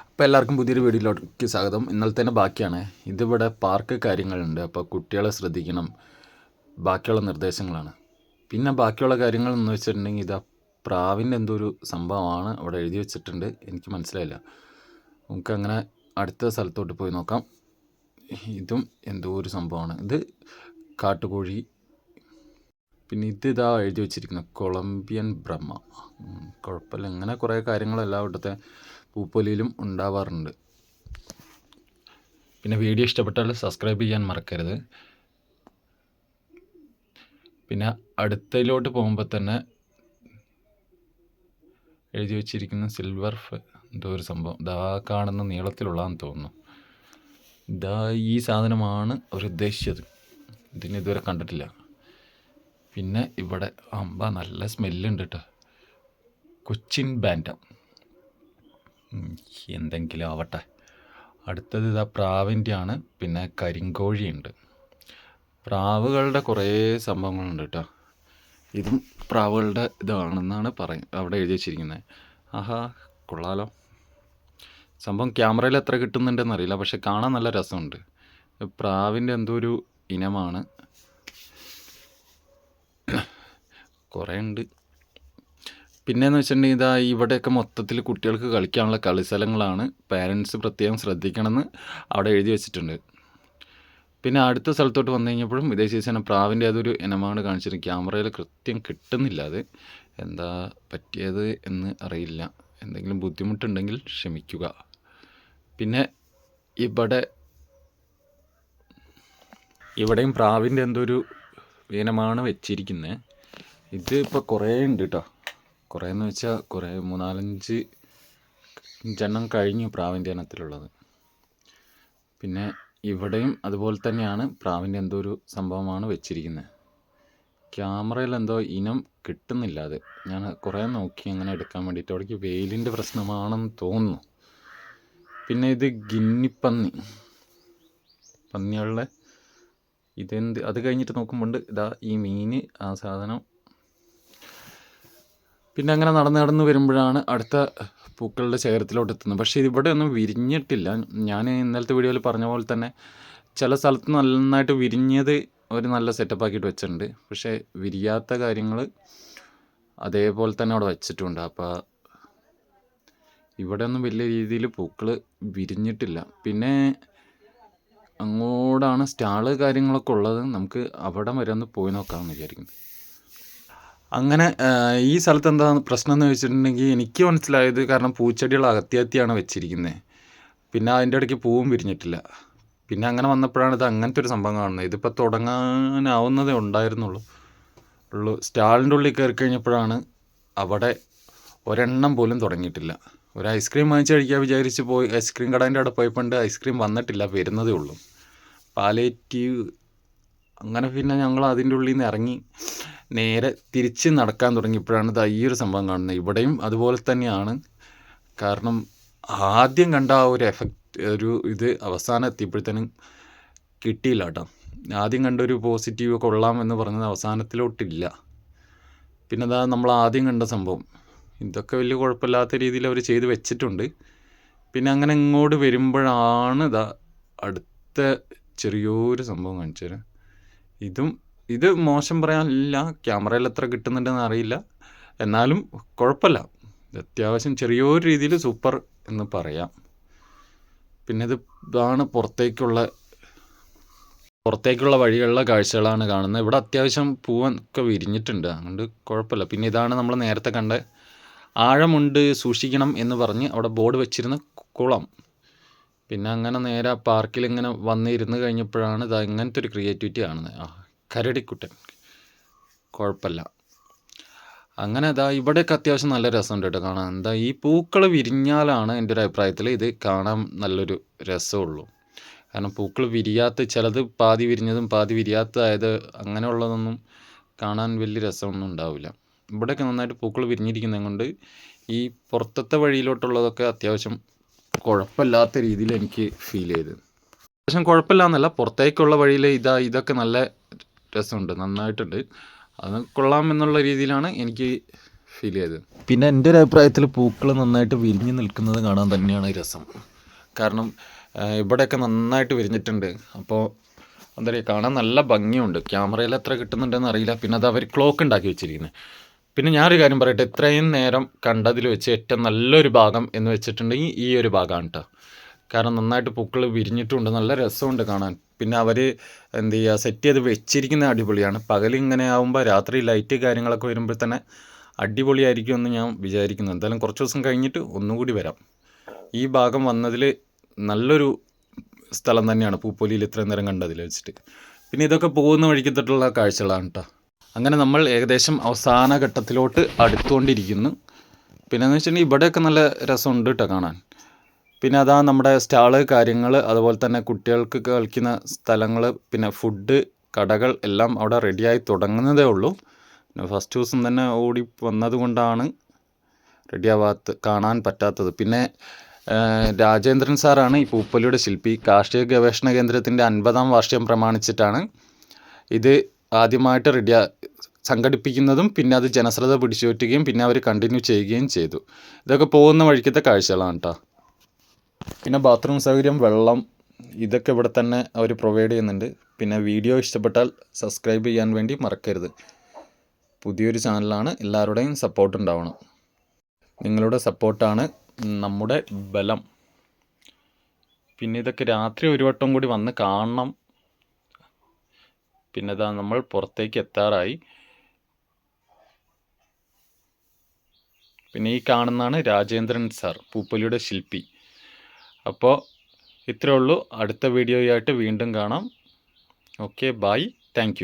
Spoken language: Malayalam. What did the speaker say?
അപ്പോൾ എല്ലാവർക്കും പുതിയൊരു വീഡിയോയിലേക്ക് സ്വാഗതം. ഇന്നലത്തെ ബാക്കിയാണ്. ഇതിവിടെ പാർക്ക് കാര്യങ്ങളുണ്ട്. അപ്പോൾ കുട്ടികളെ ശ്രദ്ധിക്കണം. ബാക്കിയുള്ള നിർദ്ദേശങ്ങളാണ്. പിന്നെ ബാക്കിയുള്ള കാര്യങ്ങൾ എന്ന് വെച്ചിട്ടുണ്ടെങ്കിൽ ഇതാ പ്രാവിന്റെ എന്തോ ഒരു സംഭവമാണ് അവിടെ എഴുതി വെച്ചിട്ടുണ്ട്. എനിക്ക് മനസ്സിലായില്ല. നമുക്ക് അങ്ങനെ അടുത്ത സ്ഥലത്തോട്ട് പോയി നോക്കാം. ഇതും എന്തോ ഒരു സംഭവമാണ്. ഇത് കാട്ടുകോഴി. പിന്നെ ഇത് ഇതാ എഴുതി വെച്ചിരിക്കുന്നത്. Colombian Brahma. കുഴപ്പമില്ല. ഇങ്ങനെ കുറേ കാര്യങ്ങളെല്ലാം ഇവിടുത്തെ പൂപ്പൊലിയിലും ഉണ്ടാവാറുണ്ട്. പിന്നെ വീഡിയോ ഇഷ്ടപ്പെട്ടാൽ സബ്സ്ക്രൈബ് ചെയ്യാൻ മറക്കരുത്. പിന്നെ അടുത്തയിലോട്ട് പോകുമ്പോൾ തന്നെ എഴുതി വച്ചിരിക്കുന്ന സിൽവർ എന്തോ ഒരു സംഭവം. ദാ കാണുന്ന നീളത്തിലുള്ളതെന്ന് തോന്നുന്നു. ദാ ഈ സാധനമാണ് അവർ ഉദ്ദേശിച്ചത്. ഇതിന് ഇതുവരെ കണ്ടിട്ടില്ല. പിന്നെ ഇവിടെ അമ്പ നല്ല സ്മെല്ലുണ്ട് കേട്ടോ കൊച്ചിൻ ബാൻഡ. ഉം, എന്തെങ്കിലും ആവട്ടെ. അടുത്തത് ഇതാ പ്രാവിന്റെ ആണ് പിന്നെ കരിങ്കോഴിയുണ്ട്. പ്രാവുകളുടെ കുറേ സംഭവങ്ങളുണ്ട് കേട്ടോ. ഇതും പ്രാവുകളുടെ ഇതാണെന്നാണ് പറയ അവിടെ എഴുതി വെച്ചിരിക്കുന്നത് ആഹാ കൊള്ളാലോ. സംഭവം ക്യാമറയിൽ എത്ര കിട്ടുന്നുണ്ടെന്ന് അറിയില്ല പക്ഷെ കാണാൻ നല്ല രസമുണ്ട്. പ്രാവിന്റെ എന്തോ ഒരു ഇനമാണ്. കുറേ ഉണ്ട് പിന്നെയെന്ന് വെച്ചിട്ടുണ്ടെങ്കിൽ ഇതാ ഇവിടെയൊക്കെ മൊത്തത്തിൽ കുട്ടികൾക്ക് കളിക്കാനുള്ള കളിസ്ഥലങ്ങളാണ് പാരൻസ് പ്രത്യേകം ശ്രദ്ധിക്കണമെന്ന് അവിടെ എഴുതി വെച്ചിട്ടുണ്ട്. പിന്നെ അടുത്ത സ്ഥലത്തോട്ട് വന്നു കഴിഞ്ഞപ്പോഴും ഇതേ സീസൺ പ്രാവിന്റെ അതൊരു ഇനമാണ് കാണിച്ചിരുന്നത്. ക്യാമറയിൽ കൃത്യം കിട്ടുന്നില്ല അത്. എന്താ പറ്റിയത് എന്ന് അറിയില്ല. എന്തെങ്കിലും ബുദ്ധിമുട്ടുണ്ടെങ്കിൽ ക്ഷമിക്കുക. പിന്നെ ഇവിടെ ഇവിടെയും പ്രാവിന്റെ എന്തോ ഒരു ഇനമാണ് വെച്ചിരിക്കുന്നത്. ഇത് ഇപ്പോൾ കുറേ ഉണ്ട് കേട്ടോ കുറേ എന്ന് വെച്ചാൽ കുറേ മൂന്നാലഞ്ച് അഞ്ചെണ്ണം കഴിഞ്ഞു പ്രാവിന്റെ ഇനത്തിലുള്ളത്. പിന്നെ ഇവിടെയും അതുപോലെ തന്നെയാണ് പ്രാവിന്റെ എന്തോ ഒരു സംഭവമാണ് വെച്ചിരിക്കുന്നത് ക്യാമറയിൽ എന്തോ ഇനം കിട്ടുന്നില്ല അത്. ഞാൻ കുറേ നോക്കി അങ്ങനെ എടുക്കാൻ വേണ്ടിയിട്ട് അവിടേക്ക് വെയിലിന്റെ പ്രശ്നമാണെന്ന് തോന്നുന്നു. പിന്നെ ഇത് ഗിന്നിപ്പന്നി. പന്നികളുടെ ഇതെന്ത്? അത് കഴിഞ്ഞിട്ട് നോക്കുമ്പോൾ ഇതാ ഈ മീൻ ആ സാധനം പിന്നെ അങ്ങനെ നടന്ന് നടന്ന് വരുമ്പോഴാണ് അടുത്ത പൂക്കളുടെ ശേഖരത്തിലോട്ട് എത്തുന്നത് പക്ഷേ ഇവിടെ ഒന്നും വിരിഞ്ഞിട്ടില്ല. ഞാൻ ഇന്നലത്തെ വീഡിയോയിൽ പറഞ്ഞ പോലെ തന്നെ ചില സ്ഥലത്ത് നന്നായിട്ട് വിരിഞ്ഞത് ഒരു നല്ല സെറ്റപ്പ് ആക്കിയിട്ട് വെച്ചിട്ടുണ്ട്. പക്ഷേ വിരിയാത്ത കാര്യങ്ങൾ അതേപോലെ തന്നെ അവിടെ വെച്ചിട്ടുണ്ട്. അപ്പോൾ ഇവിടെ ഒന്നും വലിയ രീതിയിൽ പൂക്കൾ വിരിഞ്ഞിട്ടില്ല. പിന്നെ അങ്ങോട്ടാണ് സ്റ്റാൾ കാര്യങ്ങളൊക്കെ ഉള്ളത്. നമുക്ക് അവിടെ വരെ ഒന്ന് പോയി നോക്കാമെന്ന് വിചാരിക്കുന്നു. അങ്ങനെ ഈ സ്ഥലത്ത് എന്താ പ്രശ്നം എന്ന് വെച്ചിട്ടുണ്ടെങ്കിൽ എനിക്ക് മനസ്സിലായത് കാരണം പൂച്ചെടികൾ അകത്തിയത്തിയാണ് വെച്ചിരിക്കുന്നത് പിന്നെ അതിന്റെ ഇടയ്ക്ക് പൂവും പിരിഞ്ഞിട്ടില്ല. പിന്നെ അങ്ങനെ വന്നപ്പോഴാണ് ഇത് അങ്ങനത്തെ ഒരു സംഭവം കാണുന്നത്. ഇതിപ്പോൾ തുടങ്ങാനാവുന്നതേ ഉണ്ടായിരുന്നുള്ളൂ. ഉള്ളൂ. സ്റ്റാളിന്റെ ഉള്ളിൽ കയറി കഴിഞ്ഞപ്പോഴാണ് അവിടെ ഒരെണ്ണം പോലും തുടങ്ങിയിട്ടില്ല. ഒരു ഐസ്ക്രീം വാങ്ങിച്ച് കഴിക്കാൻ വിചാരിച്ച് പോയി ഐസ്ക്രീം കടേന്റെ അവിടെ പോയപ്പോണ്ട് ഐസ്ക്രീം വന്നിട്ടില്ല വരുന്നതേ ഉള്ളൂ. പാലേറ്റീവ് അങ്ങനെ പിന്നെ ഞങ്ങൾ അതിന്റെ ഉള്ളിൽ നിന്ന് ഇറങ്ങി നേരെ തിരിച്ച് നടക്കാൻ തുടങ്ങിയപ്പോഴാണ് ദാ ഈ ഒരു സംഭവം കാണുന്നത്. ഇവിടെയും അതുപോലെ തന്നെയാണ്. കാരണം ആദ്യം കണ്ട ആ ഒരു എഫക്റ്റ് ഒരു ഇത് അവസാനം എത്തിയപ്പോഴത്തേനും കിട്ടിയില്ല കേട്ടോ. ആദ്യം കണ്ട ഒരു പോസിറ്റീവ് കൊള്ളാം എന്ന് പറഞ്ഞത് അവസാനത്തിലോട്ടില്ല. പിന്നെ അതാ നമ്മൾ ആദ്യം കണ്ട സംഭവം. ഇതൊക്കെ വലിയ കുഴപ്പമില്ലാത്ത രീതിയിൽ അവർ ചെയ്ത് വെച്ചിട്ടുണ്ട്. പിന്നെ അങ്ങനെ ഇങ്ങോട്ട് വരുമ്പോഴാണ് ഇതാ അടുത്ത ചെറിയൊരു സംഭവം കാണിച്ചു തരാം ഇതും ഇത് മോശം പറയാനില്ല. ക്യാമറയിൽ എത്ര കിട്ടുന്നുണ്ടെന്ന് അറിയില്ല. എന്നാലും കുഴപ്പമില്ല. അത്യാവശ്യം ചെറിയൊരു രീതിയിൽ സൂപ്പർ എന്ന് പറയാം. പിന്നെ ഇത് ഇതാണ് പുറത്തേക്കുള്ള പുറത്തേക്കുള്ള വഴികളിലെ കാഴ്ചകളാണ് കാണുന്നത്. ഇവിടെ അത്യാവശ്യം പൂവൊക്കെ വിരിഞ്ഞിട്ടുണ്ട്. അതുകൊണ്ട് കുഴപ്പമില്ല. പിന്നെ ഇതാണ് നമ്മൾ നേരത്തെ കണ്ട ആഴമുണ്ട് സൂക്ഷിക്കണം എന്ന് പറഞ്ഞ് അവിടെ ബോർഡ് വെച്ചിരുന്ന കുളം. പിന്നെ അങ്ങനെ നേരെ ആ പാർക്കിൽ ഇങ്ങനെ വന്നിരുന്ന് കഴിഞ്ഞപ്പോഴാണ് ഇത് ഇങ്ങനത്തെ ഒരു ക്രിയേറ്റിവിറ്റി കാണുന്നത്. ആ കരടിക്കുട്ടൻ. കുഴപ്പമില്ല. അങ്ങനെ ഇതാ ഇവിടെയൊക്കെ അത്യാവശ്യം നല്ല രസമുണ്ട് കേട്ടോ കാണാൻ. എന്താ ഈ പൂക്കൾ വിരിഞ്ഞാലാണ് എന്റെ ഒരു അഭിപ്രായത്തിൽ ഇത് കാണാൻ നല്ലൊരു രസമുള്ളൂ. കാരണം പൂക്കൾ വിരിയാത്ത ചിലത് പാതി വിരിഞ്ഞതും പാതി വിരിയാത്തതായത് അങ്ങനെയുള്ളതൊന്നും കാണാൻ വലിയ രസമൊന്നും ഉണ്ടാവില്ല. ഇവിടെയൊക്കെ നന്നായിട്ട് പൂക്കൾ വിരിഞ്ഞിരിക്കുന്നത് കൊണ്ട് ഈ പുറത്തത്തെ വഴിയിലോട്ടുള്ളതൊക്കെ അത്യാവശ്യം കുഴപ്പമില്ലാത്ത രീതിയിൽ എനിക്ക് ഫീൽ ചെയ്ത്. അത്യാവശ്യം കുഴപ്പമില്ല എന്നല്ല പുറത്തേക്കുള്ള വഴിയിൽ ഇതാ ഇതൊക്കെ നല്ല രസമുണ്ട് നന്നായിട്ടുണ്ട്. അത് കൊള്ളാം എന്നുള്ള രീതിയിലാണ് എനിക്ക് ഫീൽ ചെയ്തത് പിന്നെ എന്റെ ഒരു അഭിപ്രായത്തിൽ പൂക്കൾ നന്നായിട്ട് വിരിഞ്ഞ് നിൽക്കുന്നത് കാണാൻ തന്നെയാണ് രസം. കാരണം ഇവിടെയൊക്കെ നന്നായിട്ട് വിരിഞ്ഞിട്ടുണ്ട്. അപ്പോൾ എന്താ പറയുക കാണാൻ നല്ല ഭംഗിയുണ്ട്. ക്യാമറയിൽ എത്ര കിട്ടുന്നുണ്ടെന്ന് അറിയില്ല. പിന്നെ അത് അവർ ക്ലോക്ക് ഉണ്ടാക്കി വെച്ചിരിക്കുന്നത് പിന്നെ ഞാനൊരു കാര്യം പറയട്ടെ ഇത്രയും നേരം കണ്ടതിൽ വെച്ച് ഏറ്റവും നല്ലൊരു ഭാഗം എന്ന് വെച്ചിട്ടുണ്ടെങ്കിൽ ഈ ഒരു ഭാഗമാണ് കേട്ടോ കാരണം നന്നായിട്ട് പൂക്കൾ വിരിഞ്ഞിട്ടുണ്ട് നല്ല രസമുണ്ട് കാണാൻ. പിന്നെ അവർ എന്ത് ചെയ്യുക സെറ്റ് ചെയ്ത് വെച്ചിരിക്കുന്ന അടിപൊളിയാണ്. പകൽ ഇങ്ങനെ ആകുമ്പോൾ രാത്രി ലൈറ്റ് കാര്യങ്ങളൊക്കെ വരുമ്പോൾ തന്നെ അടിപൊളിയായിരിക്കും എന്ന് ഞാൻ വിചാരിക്കുന്നു. എന്തായാലും കുറച്ച് ദിവസം കഴിഞ്ഞിട്ട് ഒന്നുകൂടി വരാം. ഈ ഭാഗം വന്നതിൽ നല്ലൊരു സ്ഥലം തന്നെയാണ് പൂപ്പൊലിയിൽ ഇത്രയും നേരം കണ്ടതിൽ വെച്ചിട്ട്. പിന്നെ ഇതൊക്കെ പോകുന്ന വഴിക്ക് തൊട്ടുള്ള കാഴ്ചകളാണ് കേട്ടോ അങ്ങനെ നമ്മൾ ഏകദേശം അവസാന ഘട്ടത്തിലോട്ട് അടുത്തുകൊണ്ടിരിക്കുന്നു. പിന്നെ എന്ന് വെച്ചിട്ടുണ്ടെങ്കിൽ ഇവിടെയൊക്കെ നല്ല രസമുണ്ട് കേട്ടോ കാണാൻ. പിന്നെ അതാ നമ്മുടെ സ്റ്റാൾ കാര്യങ്ങൾ അതുപോലെ തന്നെ കുട്ടികൾക്ക് കളിക്കുന്ന സ്ഥലങ്ങൾ പിന്നെ ഫുഡ് കടകൾ എല്ലാം അവിടെ റെഡിയായി തുടങ്ങുന്നതേ ഉള്ളൂ. പിന്നെ ഫസ്റ്റ് ദിവസം തന്നെ ഓടി വന്നതുകൊണ്ടാണ് റെഡിയാവാത്ത കാണാൻ പറ്റാത്തത്. പിന്നെ രാജേന്ദ്രൻ സാറാണ് ഈ പൂപ്പൊലിയുടെ ശില്പി. കാർഷിക ഗവേഷണ കേന്ദ്രത്തിന്റെ അൻപതാം വാർഷികം പ്രമാണിച്ചിട്ടാണ് ഇത് ആദ്യമായിട്ട് റെഡിയ സംഘടിപ്പിക്കുന്നതും പിന്നെ അത് ജനശ്രദ്ധ പിടിച്ചു പറ്റുകയും പിന്നെ അവർ കണ്ടിന്യൂ ചെയ്യുകയും ചെയ്തു. ഇതൊക്കെ പോകുന്ന വഴിക്കത്തെ കാഴ്ചകളാണ് കേട്ടോ പിന്നെ ബാത്റൂം സൗകര്യം വെള്ളം ഇതൊക്കെ ഇവിടെ തന്നെ അവർ പ്രൊവൈഡ് ചെയ്യുന്നുണ്ട്. പിന്നെ വീഡിയോ ഇഷ്ടപ്പെട്ടാൽ സബ്സ്ക്രൈബ് ചെയ്യാൻ വേണ്ടി മറക്കരുത്. പുതിയൊരു ചാനലാണ് എല്ലാവരുടെയും സപ്പോർട്ട് ഉണ്ടാവണം. നിങ്ങളുടെ സപ്പോർട്ടാണ് നമ്മുടെ ബലം. പിന്നെ ഇതൊക്കെ രാത്രി ഒരു വട്ടം കൂടി വന്ന് കാണണം. പിന്നെ ഇതാ നമ്മൾ പുറത്തേക്ക് എത്താറായി. പിന്നെ ഈ കാണുന്നതാണ് രാജേന്ദ്രൻ സാർ പൂപ്പലിയുടെ ശില്പി. അപ്പോൾ ഇത്രയേ ഉള്ളൂ. അടുത്ത വീഡിയോയായിട്ട് വീണ്ടും കാണാം. Okay bye thank